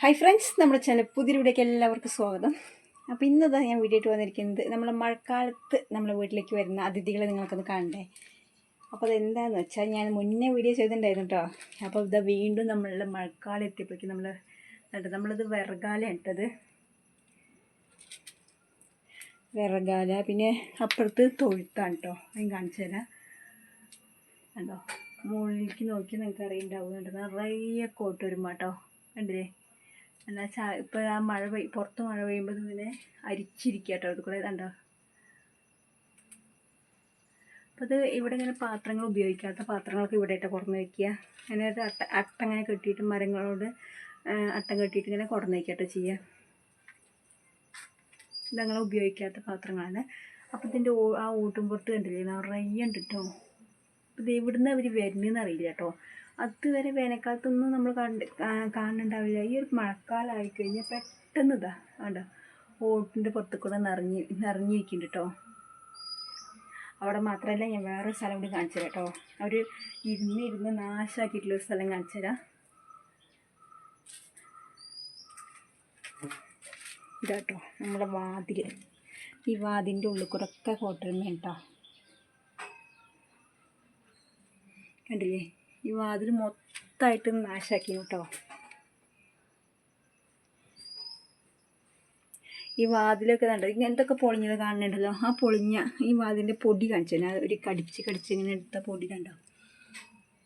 Hi friends നമ്മുടെ channel പുതിയ വീഡിയോക്ക് എല്ലാവർക്കും സ്വാഗതം. അപ്പോൾ ഇന്നതാ ഞാൻ വീഡിയോ ആയിട്ട് വന്നിരിക്കുന്നത് നമ്മുടെ മഴക്കാലത്ത് നമ്മുടെ വീട്ടിലേക്ക് വരുന്ന അതിഥികളെ നിങ്ങൾക്കൊന്ന് കാണണ്ടേ? അപ്പോൾ അതെന്താണെന്ന് വെച്ചാൽ ഞാൻ മുന്നേ വീഡിയോ ചെയ്തിട്ടുണ്ടായിരുന്നു കേട്ടോ അപ്പോൾ ഇതാ വീണ്ടും നമ്മളുടെ മഴക്കാലം എത്തിയപ്പോഴേക്കും നമ്മൾ നമ്മളിത് വിറകാല ഇട്ടത്. വിറകാല പിന്നെ അപ്പുറത്ത് തൊഴുത്താണ് കേട്ടോ ഞാൻ കാണിച്ചു തരാം. കണ്ടോ? മുകളിലേക്ക് നോക്കി നിങ്ങൾക്ക് അറിയുണ്ടാവുന്നുണ്ട് നിറയെ കോട്ട് വരുമ്പോട്ടോ കണ്ടില്ലേ? എന്നാ ചാ ഇപ്പോൾ ആ മഴ പെയ് പുറത്ത് മഴ പെയ്യുമ്പോൾ ഇങ്ങനെ അരിച്ചിരിക്കുക കേട്ടോ അത് കൂടെ കണ്ടോ? അപ്പോൾ അത് ഇവിടെ ഇങ്ങനെ പാത്രങ്ങൾ ഉപയോഗിക്കാത്ത പാത്രങ്ങളൊക്കെ ഇവിടെ ഇട്ട് കുറഞ്ഞ് വയ്ക്കുക അങ്ങനെ ഒരു അട്ട അട്ട അങ്ങനെ കെട്ടിയിട്ട് മരങ്ങളോട് അട്ട കെട്ടിയിട്ട് ഇങ്ങനെ കുറഞ്ഞ് കേട്ടോ ചെയ്യുക ഇതങ്ങനെ ഉപയോഗിക്കാത്ത പാത്രങ്ങളാണ്. അപ്പോൾ ഇതിന്റെ ആ ഓട്ടും പുറത്ത് കണ്ടില്ലേ? നിറയെ ഉണ്ട് കേട്ടോ ഇത് എവിടുന്ന് അവർ വരുന്നതെന്ന് അറിയില്ല കേട്ടോ അതുവരെ വേനൽക്കാലത്തൊന്നും നമ്മൾ കണ്ട് കാണുന്നുണ്ടാവില്ല. ഈ ഒരു മഴക്കാലമായി കഴിഞ്ഞാൽ പെട്ടെന്ന് ഇതാ കണ്ടോ? ഓട്ടിന്റെ പുറത്ത് കൂടെ നിറഞ്ഞ് നിറഞ്ഞിരിക്കുന്നുണ്ട് കേട്ടോ അവിടെ മാത്രമല്ല ഞാൻ വേറെ സ്ഥലം കൂടി കാണിച്ചു തരാം കേട്ടോ അവർ ഇരുന്ന് ഇരുന്ന് നാശാക്കിയിട്ടുള്ള ഒരു സ്ഥലം കാണിച്ചു തരാം. ഇതാട്ടോ നമ്മുടെ വാതിൽ ഈ വാതിന്റെ ഉള്ളിൽ കൂടെ ഒക്കെ കേട്ടോ കണ്ടില്ലേ? ഈ വാതിൽ മൊത്തമായിട്ട് നാശാക്കി കേട്ടോ ഈ വാതിലൊക്കെ കണ്ടോ? ഇങ്ങനത്തൊക്കെ പൊളിഞ്ഞത് കാണുന്നുണ്ടല്ലോ. ആ പൊളിഞ്ഞ ഈ വാതിലിന്റെ പൊടി കാണിച്ചു? ഞാൻ ഒരു കടിച്ച് കടിച്ച് ഇങ്ങനെ എടുത്ത പൊടി കണ്ടോ?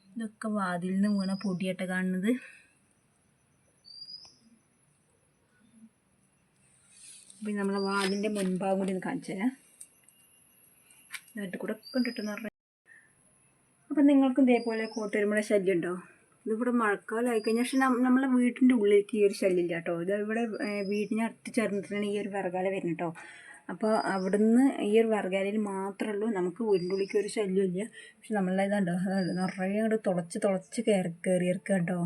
ഇതൊക്കെ വാതിൽ നിന്ന് വീണ പൊടിയായിട്ട് കാണുന്നത്. അപ്പം നമ്മളെ വാതിന്റെ മുൻഭാഗം കൂടി ഒന്ന് കാണിച്ചു തരാം നാട്ടിൽ കൂടെ കണ്ടിട്ടെന്ന് പറഞ്ഞാൽ അപ്പം നിങ്ങൾക്കും ഇതേപോലെ കോട്ടുവരുമ്പോഴെ ശല്യം ഉണ്ടോ ഇതിവിടെ മഴക്കാലമായി കഴിഞ്ഞാൽ പക്ഷെ നമ്മളെ വീട്ടിന്റെ ഉള്ളിലേക്ക് ഈ ഒരു ശല്യം ഇല്ല കേട്ടോ. ഇത് ഇവിടെ വീടിനെ അടുത്ത് ചേർന്നിട്ടാണ് ഈ ഒരു വിറകാല വരുന്നത് കേട്ടോ. അപ്പോൾ അവിടുന്ന് ഈ ഒരു വിറകാലയിൽ മാത്രമേ ഉള്ളൂ. നമുക്ക് വീടിന്റെ ഉള്ളിലേക്ക് ഒരു ഇല്ല പക്ഷെ നമ്മളെ അതുണ്ട് നിറയെ അങ്ങോട്ട് തുളച്ച് തുളച്ച് കയറി കയറിയിറക്കുക കേട്ടോ.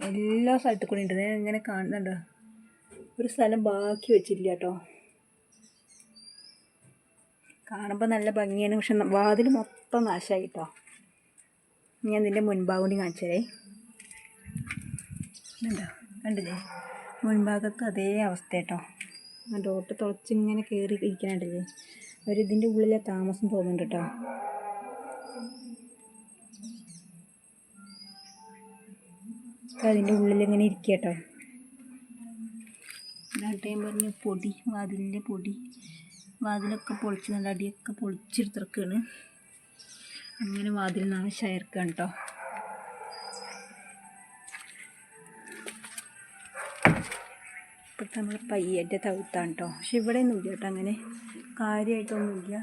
എല്ലാ സ്ഥലത്തു കൂടി ഉണ്ട്. ഞാൻ ഇങ്ങനെ കാണുന്നുണ്ടോ. ഒരു സ്ഥലം ബാക്കി വെച്ചില്ല കേട്ടോ. കാണുമ്പോൾ നല്ല ഭംഗിയാണ്. പക്ഷെ വാതിൽ മൊത്തം നാശമായി കേട്ടോ ഞാൻ ഇതിന്റെ മുൻഭാഗം കൂടി കാണിച്ചതേ കണ്ടോ കണ്ടില്ലേ? മുൻഭാഗത്ത് അതേ അവസ്ഥ കേട്ടോ ആ ഡോട്ട് തുളച്ചിങ്ങനെ കയറി ഇരിക്കണുണ്ടല്ലേ? അവരിതിന്റെ ഉള്ളിലെ താമസം തോന്നുന്നുണ്ട് കേട്ടോ. അതിന്റെ ഉള്ളിൽ ഇങ്ങനെ ഇരിക്കുക കേട്ടോ ഞാൻ പറഞ്ഞു പൊടി വാതിലിന്റെ പൊടി. വാതിലൊക്കെ പൊളിച്ച് നല്ല അടിയൊക്കെ പൊളിച്ചെടുത്തിറക്കാണ് അങ്ങനെ വാതിൽ നാശമായിരിക്കുകയാണ് കേട്ടോ ഇപ്പോഴത്തെ നമ്മൾ പയ്യന്റെ തവിത്താണ് കേട്ടോ പക്ഷെ ഇവിടെ ഒന്നും ഇല്ല കേട്ടോ അങ്ങനെ. കാര്യമായിട്ടൊന്നുമില്ല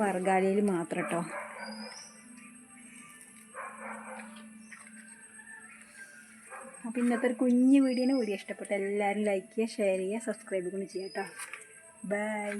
വർഗാലയിൽ മാത്രം കേട്ടോ അപ്പോൾ ഇന്നത്തെ ഒരു കുഞ്ഞു വീഡിയോനെ വീഡിയോ ഇഷ്ടപ്പെട്ട എല്ലാവരും ലൈക്ക് ചെയ്യുക ഷെയർ ചെയ്യുക സബ്സ്ക്രൈബ് കൂടി ചെയ്യാം കേട്ടോ ബൈ